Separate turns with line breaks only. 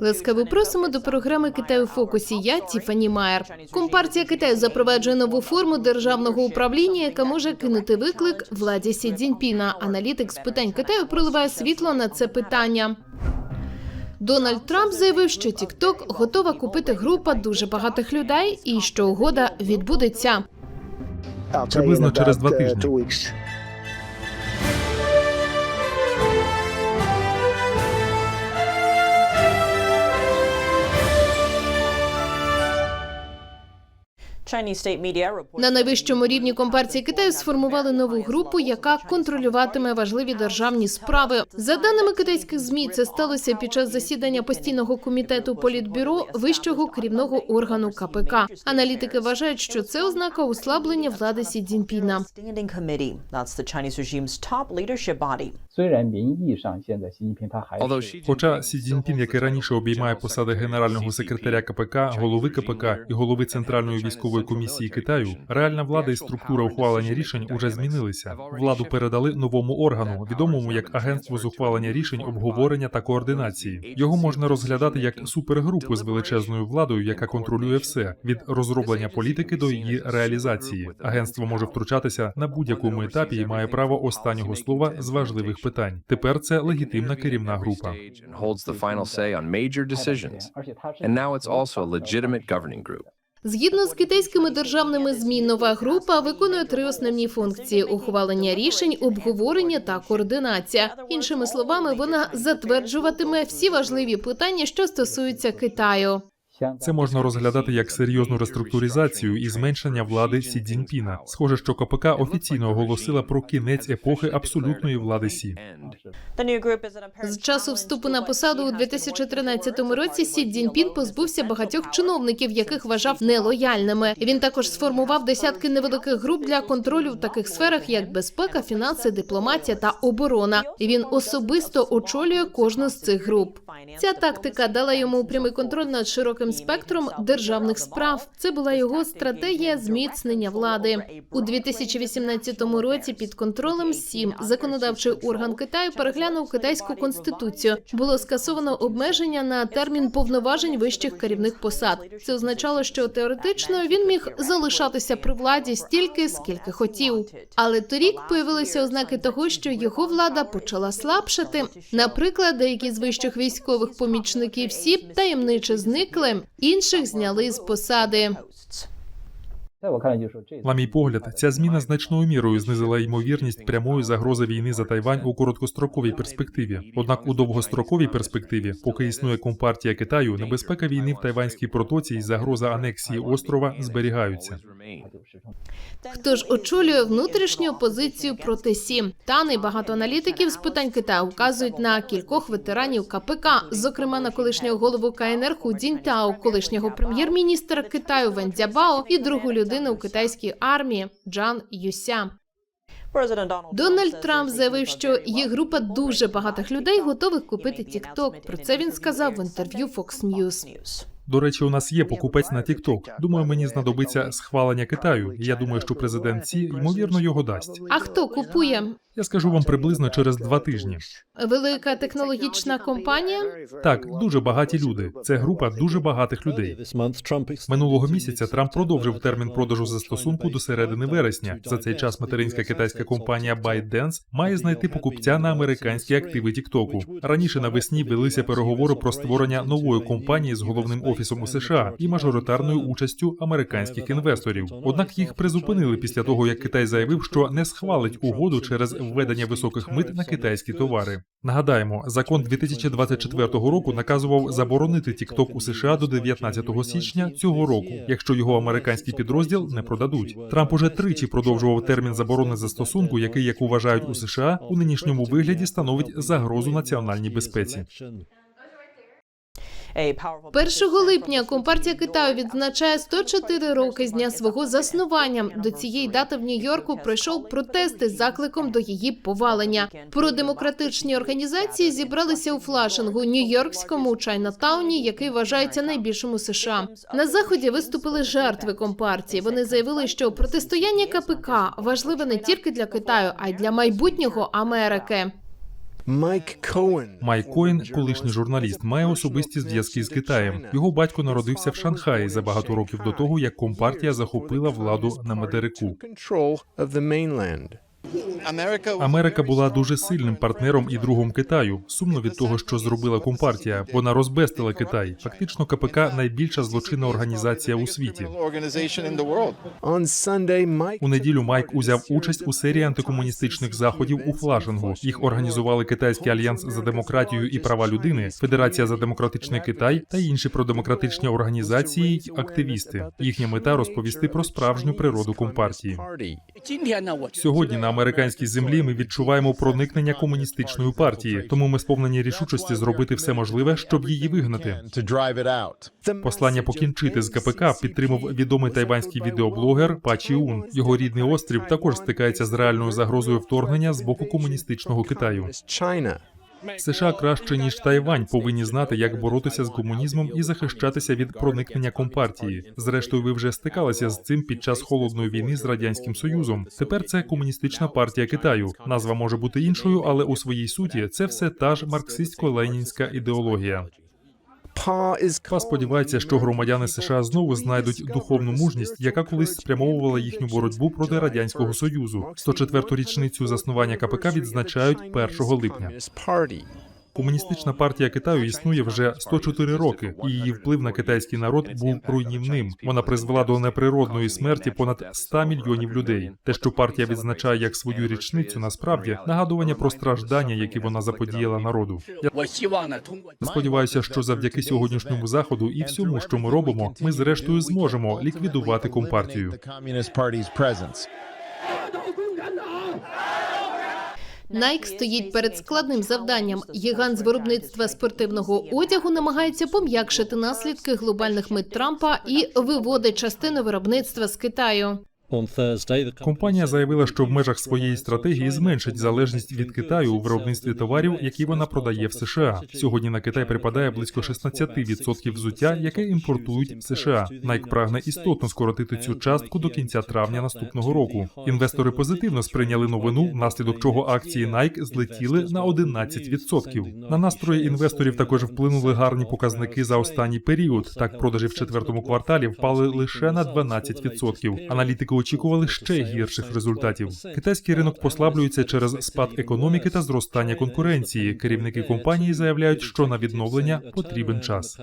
Ласкаво просимо до програми Китай у фокусі. Я Тіфані Майер. Компартія Китаю запроваджує нову форму державного управління, яка може кинути виклик владі Сі Цзіньпіна. Аналітик з питань Китаю проливає світло на це питання. Дональд Трамп заявив, що TikTok готова купити група дуже багатих людей, і що угода відбудеться.
Приблизно через два тижні.
На найвищому рівні компартії Китаю сформували нову групу, яка контролюватиме важливі державні справи. За даними китайських змі, це сталося під час засідання постійного комітету політбюро вищого керівного органу КПК. Аналітики вважають, що це ознака услаблення влади Сі Цзіньпіна.
Хоча Сі Цзіньпін, який раніше обіймає посади генерального секретаря КПК, голови КПК і голови центральної військової військової комісії Китаю реальна влада і структура ухвалення рішень уже змінилися. Владу передали новому органу, відомому як Агентство з ухвалення рішень, обговорення та координації. Його можна розглядати як супергрупу з величезною владою, яка контролює все від розроблення політики до її реалізації. Агентство може втручатися на будь-якому етапі і має право останнього слова з важливих питань. Тепер це легітимна керівна група.
And now it's also a legitimate governing group.
Згідно з китайськими державними змі, нова група виконує три основні функції: ухвалення рішень, обговорення та координація. Іншими словами, вона затверджуватиме всі важливі питання, що стосуються Китаю.
相
Це можна розглядати як серйозну реструктуризацію і зменшення влади Сі Цзіньпіна. Схоже, що КПК офіційно оголосила про кінець епохи абсолютної влади Сі.
З часу вступу на посаду у 2013 році Сі Цзіньпін позбувся багатьох чиновників, яких вважав нелояльними. Він також сформував десятки невеликих груп для контролю в таких сферах, як безпека, фінанси, дипломатія та оборона. І він особисто очолює кожну з цих груп. Ця тактика дала йому прямий контроль над широким спектром державних справ. Це була його стратегія зміцнення влади у 2018 році. Під контролем СІМ законодавчий орган Китаю переглянув китайську конституцію. Було скасовано обмеження на термін повноважень вищих керівних посад. Це означало, що теоретично він міг залишатися при владі стільки, скільки хотів. Але торік появилися ознаки того, що його влада почала слабшати. Наприклад, деякі з вищих військових помічників СІП таємниче зникли, інших зняли з посади.
На мій погляд, ця зміна значною мірою знизила ймовірність прямої загрози війни за Тайвань у короткостроковій перспективі. Однак у довгостроковій перспективі, поки існує компартія Китаю, небезпека війни в Тайванській протоці і загроза анексії острова зберігаються.
Хто ж очолює внутрішню опозицію проти СІМ? Тан і багато аналітиків з питань Китаю вказують на кількох ветеранів КПК, зокрема на колишнього голову КНР Ху Цзіньтао, колишнього прем'єр-міністра Китаю Вен Цзябао і другу людину у китайській армії Джан Юся. Дональд Трамп заявив, що є група дуже багатих людей, готових купити TikTok. Про це він сказав в інтерв'ю Fox News.
News.
До речі, у нас є покупець на TikTok. Думаю, мені знадобиться схвалення Китаю. Я думаю, що президент Сі ймовірно його дасть.
А хто купує?
Я скажу вам приблизно через два тижні.
Велика технологічна компанія?
Так, дуже багаті люди. Це група дуже багатих людей. Минулого місяця Трамп продовжив термін продажу застосунку до середини вересня. За цей час материнська китайська компанія ByteDance має знайти покупця на американські активи Тіктоку. Раніше навесні велися переговори про створення нової компанії з головним офісом у США і мажоритарною участю американських інвесторів. Однак їх призупинили після того, як Китай заявив, що не схвалить угоду через введення високих мит на китайські товари. Нагадаємо, закон 2024 року наказував заборонити TikTok у США до 19 січня цього року, якщо його американський підрозділ не продадуть. Трамп уже тричі продовжував термін заборони застосунку, який, як вважають у США, у нинішньому вигляді становить загрозу національній безпеці.
A
1 липня Компартія Китаю відзначає 104 роки з дня свого заснування. До цієї дати в Нью-Йорку пройшов протести з закликом до її повалення. Продемократичні організації зібралися у Флашингу, Нью-Йоркському Чайнатауні, який вважається найбільшим у США. На заході виступили жертви компартії. Вони заявили, що протистояння КПК важливе не тільки для Китаю, а й для майбутнього Америки.
Mike Коен.
Майк Коен, колишній журналіст, має особисті зв'язки з Китаєм. Його батько народився в Шанхаї за багато років до того, як компартія захопила владу на материку. Америка була дуже сильним партнером і другом Китаю. Сумно від того, що зробила компартія. Вона розбестила Китай. Фактично, КПК найбільша злочинна організація у світі. У неділю Майк узяв участь у серії антикомуністичних заходів у Флашингу. Їх організували Китайський альянс за демократію і права людини, Федерація за демократичний Китай та інші продемократичні організації й активісти. Їхня мета розповісти про справжню природу компартії. Сьогодні на американській землі ми відчуваємо проникнення комуністичної партії, тому ми сповнені рішучості зробити все можливе, щоб її вигнати. Послання покінчити з КПК підтримав відомий тайванський відеоблогер Пачі Ун. Його рідний острів також стикається з реальною загрозою вторгнення з боку комуністичного Китаю. США краще ніж Тайвань повинні знати, як боротися з комунізмом і захищатися від проникнення компартії. Зрештою, ви вже стикалися з цим під час холодної війни з радянським союзом. Тепер це комуністична партія Китаю. Назва може бути іншою, але у своїй суті це все та ж марксистсько-ленінська ідеологія. Па сподівається, що громадяни США знову знайдуть духовну мужність, яка колись спрямовувала їхню боротьбу проти радянського союзу. 104-ту річницю заснування КПК відзначають 1 липня. Комуністична партія Китаю існує вже 104 роки, і її вплив на китайський народ був руйнівним. Вона призвела до неприродної смерті понад 100 мільйонів людей. Те, що партія відзначає як свою річницю, насправді нагадування про страждання, які вона заподіяла народу. Я сподіваюся, що завдяки сьогоднішньому заходу і всьому, що ми робимо, ми зрештою зможемо ліквідувати компартію.
Nike стоїть перед складним завданням. Гігант з виробництва спортивного одягу намагається пом'якшити наслідки глобальних мит Трампа і виводить частину виробництва з Китаю.
Компанія заявила, що в межах своєї стратегії зменшить залежність від Китаю у виробництві товарів, які вона продає в США. Сьогодні на Китай припадає близько 16% взуття, яке імпортують в США. Nike прагне істотно скоротити цю частку до кінця травня наступного року. Інвестори позитивно сприйняли новину, внаслідок чого акції Nike злетіли на 11%. На настрої інвесторів також вплинули гарні показники за останній період. Так, продажі в четвертому кварталі впали лише на 12%. Аналітики очікували ще гірших результатів. Китайський ринок послаблюється через спад економіки та зростання конкуренції. Керівники компанії заявляють, що на відновлення потрібен час.